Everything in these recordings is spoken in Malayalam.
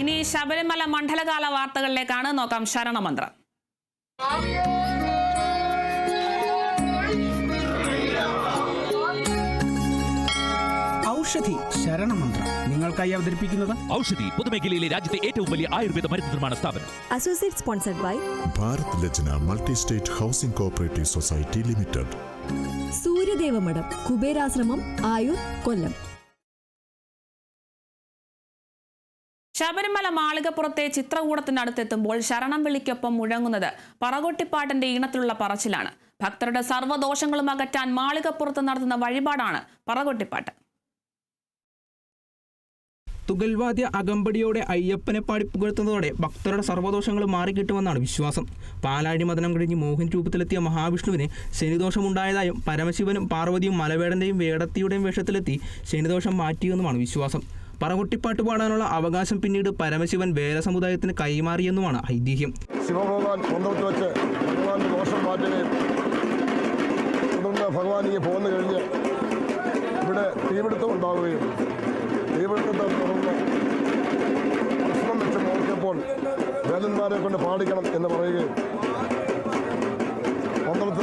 ഇനി ശബരിമല മണ്ഡലകാല വാർത്തകളിലേക്കാണ്. നോക്കാം ശരണമന്ത്രം. ഔഷധി ശരണമന്ത്രം. നിങ്ങൾക്കായി അവതരിപ്പിക്കുന്നത്? ഔഷധി പൊതുമേഖലയിലെ രാജ്യത്തെ ഏറ്റവും വലിയ ആയുർവേദ മരുന്ന് നിർമ്മാണ സ്ഥാപനം. Associate sponsored by Bharat Lajna multi state housing cooperative society limited. Suryadevamatham Kuberashramam Ayur Kollam. Sabarimala മാളികപ്പുറത്തെ ചിത്രകൂടത്തിനടുത്തെത്തുമ്പോൾ ശരണം വിളിക്കൊപ്പം മുഴങ്ങുന്നത് പറകൊട്ടിപ്പാട്ടിന്റെ ഈണത്തിലുള്ള പറച്ചിലാണ്. ഭക്തരുടെ സർവദോഷങ്ങളും അകറ്റാൻ മാളികപ്പുറത്ത് നടത്തുന്ന വഴിപാടാണ് പറകൊട്ടിപ്പാട്ട്. തുകൽവാദ്യ അകമ്പടിയോടെ അയ്യപ്പനെ പാടി പുകഴ്ത്തുന്നതോടെ ഭക്തരുടെ സർവദോഷങ്ങൾ മാറിക്കിട്ടുമെന്നാണ് വിശ്വാസം. പാലാഴി മതനം കഴിഞ്ഞ് മോഹൻ രൂപത്തിലെത്തിയ മഹാവിഷ്ണുവിന് ശനിദോഷമുണ്ടായതായും പരമശിവനും പാർവതിയും മലവേടന്റെയും വേടത്തിയുടെയും വേഷത്തിലെത്തി ശനിദോഷം മാറ്റിയെന്നുമാണ് വിശ്വാസം. പറകൊട്ടിപ്പാട്ട് പാടാനുള്ള അവകാശം പിന്നീട് പരമശിവൻ വേല സമുദായത്തിന് കൈമാറിയെന്നുമാണ് ഐതിഹ്യം. ശിവഭഗവാൻ കൊണ്ടോട്ട് വെച്ച് ഭഗവാന്റെ ദോഷം മാറ്റുകയും തുടർന്ന് ഭഗവാൻ ഈ പോന്നു കഴിഞ്ഞ് ഇവിടെ തീപിടുത്തം ഉണ്ടാവുകയും തീപിടുത്തത്തെ തുടർന്ന് ഭക്ഷണം വെച്ച് നോക്കിയപ്പോൾ വേദന്മാരെ കൊണ്ട് പാടിക്കണം എന്ന് പറയുകയും പന്ത്രണ്ട്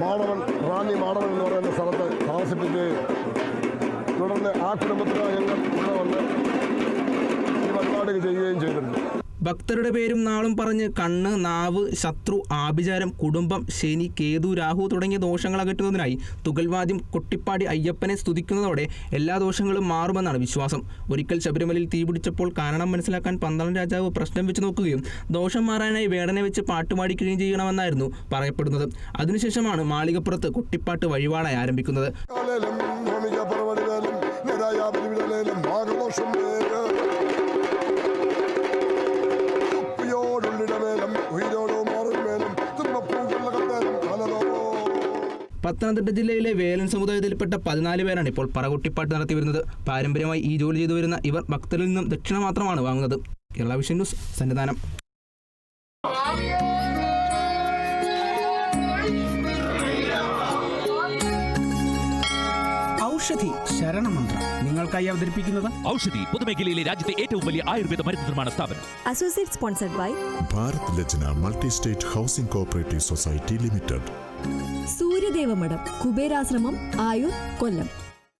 മാടവൻ റാന്നി മാടവൻ എന്ന് പറയുന്ന സ്ഥലത്ത് താമസിപ്പിക്കുകയും തുടർന്ന് ആ കുടുംബത്തിലെ ഞങ്ങൾ ഇവിടെ വന്ന് ഈ പരിപാടി ചെയ്യുകയും ചെയ്തിട്ടുണ്ട് ഭക്തരുടെ പേരും നാളും പറഞ്ഞ് കണ്ണ് നാവ് ശത്രു ആഭിചാരം കുടുംബം ശനി കേതു രാഹു തുടങ്ങിയ ദോഷങ്ങൾ അകറ്റുന്നതിനായി തുകൽവാദ്യം കൊട്ടിപ്പാടി അയ്യപ്പനെ സ്തുതിക്കുന്നതോടെ എല്ലാ ദോഷങ്ങളും മാറുമെന്നാണ് വിശ്വാസം. ഒരിക്കൽ ശബരിമലയിൽ തീപിടിച്ചപ്പോൾ കാരണം മനസ്സിലാക്കാൻ പന്തളം രാജാവ് പ്രശ്നം വെച്ച് നോക്കുകയും ദോഷം മാറാനായി വേടനെ വെച്ച് പാട്ടുപാടിക്കുകയും ചെയ്യണമെന്നായിരുന്നു പറയപ്പെടുന്നത്. അതിനുശേഷമാണ് മാളികപ്പുറത്ത് കൊട്ടിപ്പാട്ട് വഴിപാടായി ആരംഭിക്കുന്നത്. പത്തനംതിട്ട ജില്ലയിലെ വേലൻ സമുദായത്തിൽപ്പെട്ട പതിനാല് പേരാണ് ഇപ്പോൾ പറകുട്ടിപ്പാട്ട് നടത്തി വരുന്നത് പാരമ്പര്യമായി ഈ ജോലി ചെയ്തു വരുന്ന ഇവർ ഭക്തരിൽ നിന്നും ദക്ഷിണ മാത്രമാണ് വാങ്ങുന്നത്. Kerala vision news Sannidhanam. Aushadhi ശരണമന്ത്രം. നിങ്ങൾക്കായി അവതരിപ്പിക്കുന്നത്? ഔഷധി പൊതുമേഖലയിലെ രാജ്യത്തെ ഏറ്റവും വലിയ ആയുർവേദ മരുന്ന് നിർമ്മാണ സ്ഥാപനം. Associate sponsored by Bharat Lajna multi state housing cooperative society limited. Suryadevamatham Kuberashramam Ayur Kollam.